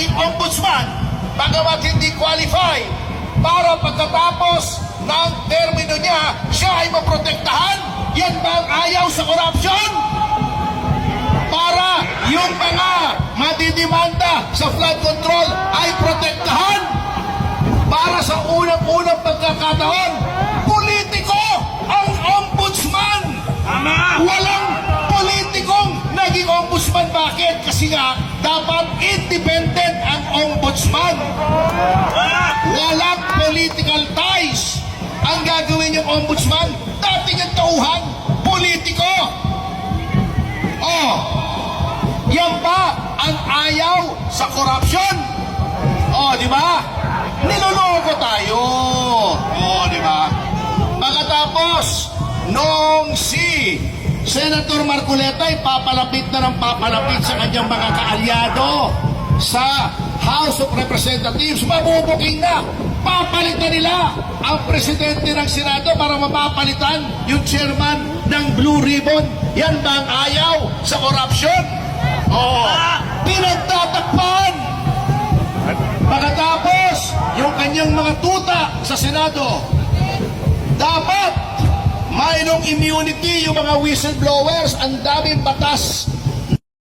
naging ombudsman, bagamat hindi qualify, para pagkatapos ng termino niya, siya ay maprotektahan? Yan ba ang ayaw sa korupsyon? Para yung mga madidimanda sa flood control ay protektahan? Para sa unang-unang pagkakataon, Kasi nga, dapat independent ang ombudsman. Walang political ties. Ang gagawin yung ombudsman, dating ang tauhan, politiko. Oh, yan ba ang ayaw sa korupsyon? Oh, di ba? Niloloko tayo. Oh, di ba? Pagkatapos, nung si Senator Marcoleta ay papalapit na ng papalapit sa kanyang mga kaalyado sa House of Representatives, mabubuking na. Papalitan nila ang presidente ng Senado para mapapalitan yung chairman ng Blue Ribbon. Yan ba ang ayaw sa korupsyon? Oo. Pinagtatakpan Pagkatapos, yung kanyang mga tuta sa Senado, dapat mayroong immunity yung mga whistleblowers, ang daming batas